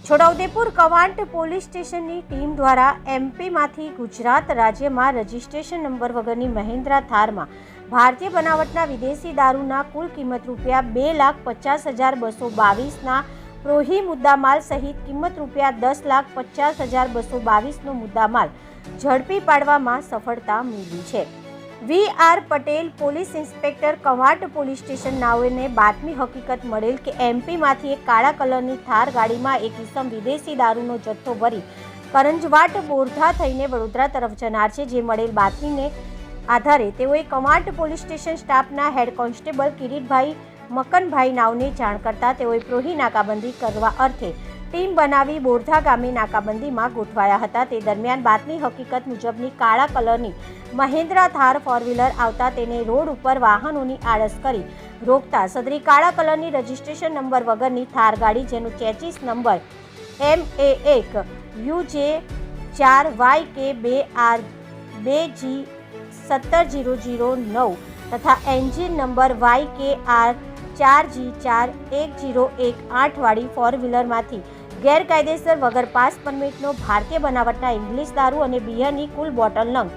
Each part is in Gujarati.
છોટાઉદેપુર કવાંટ પોલીસ સ્ટેશનની ટીમ દ્વારા એમપીમાંથી ગુજરાત રાજ્યમાં રજિસ્ટ્રેશન નંબર વગરની મહેન્દ્રા થારમાં ભારતીય બનાવટના વિદેશી દારૂના કુલ કિંમત રૂપિયા બે લાખ પચાસ હજાર બસો બાવીસના પ્રોહી મુદ્દામાલ સહિત કિંમત રૂપિયા દસ લાખ પચાસ હજાર બસો બાવીસનો મુદ્દામાલ ઝડપી પાડવામાં સફળતા મેળવી છે. V R Patel police inspector Kavant police station નાઓને બાતમી હકીકત મળેલ કે એમપીમાંથી એક કાળા કલરની થાર ગાડીમાં એક ઇસમ વિદેશી દારૂનો જથ્થો ભરી કરંજવાટ બોરધા થઈને વડોદરા તરફ જનાર છે, જે મળેલ બાતમીને આધારે તેઓએ કવાટ પોલીસ સ્ટેશન સ્ટાફના હેડ કોન્સ્ટેબલ કિરીટભાઈ મકનભાઈ નાવને જાણ કરતા તેઓએ પ્રોહી નાકાબંધી કરવા અર્થે ટીમ બનાવી બોરધા ગામે નાકાબંધીમાં ગોઠવાયા હતા. તે દરમિયાન બાતમી હકીકત મુજબની કાળા કલરની મહેન્દ્રા થાર ફોર વ્હીલર આવતા તેને રોડ ઉપર વાહનોની આળસ કરી રોકતા સદરી કાળા કલરની રજિસ્ટ્રેશન નંબર વગરની થાર ગાડી, જેનું ચેચીસ નંબર એમ એ એક યુ જે ચાર વાય કે બે આર બે જી સત્તર જીરો જીરો નવ તથા engine number Y K R ચાર જી ચાર એક જીરો એક આઠવાળી ફોર વ્હીલરમાંથી ગેરકાયદેસર વગર પાસ પરમિટનો ભારતીય બનાવટના ઇંગ્લિશ દારૂ અને બિયરની કુલ બોટલ નંગ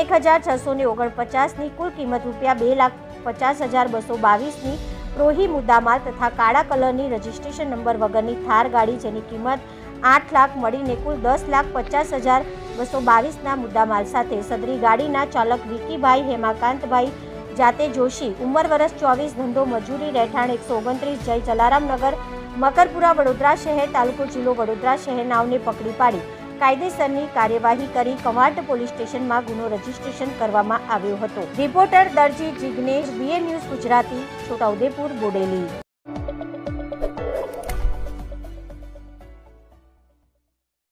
એક હજાર છસો ને ઓગણપચાસની કુલ કિંમત રૂપિયા બે લાખ પચાસ હજાર બસો બાવીસની પ્રોહી મુદ્દામાલ તથા કાળા કલરની રજિસ્ટ્રેશન નંબર વગરની થાર ગાડી જેની કિંમત આઠ લાખ મળીને કુલ દસ લાખ પચાસ હજાર બસો બાવીસના મુદ્દામાલ સાથે સદરી ગાડીના ચાલક વિકીભાઈ હેમાકાંતભાઈ જાતે જોશી ઉંમર વર્ષ ચોવીસ, ધંધો મજૂરી, રહેઠાણ એકસો ઓગણત્રીસ, જય જલારામનગર મકરપુરા વડોદરા શહેર, તાલુકો જિલ્લો વડોદરા શહેર નાવને પકડી પાડી. કાયદેસરની કાર્યવાહી કરી કવાટ પોલીસ સ્ટેશનમાં ગુનો રજીસ્ટ્રેશન કરવામાં આવ્યો હતો. Reporter Darji Jignesh BA news Gujarati Chhota Udepur Bodeli.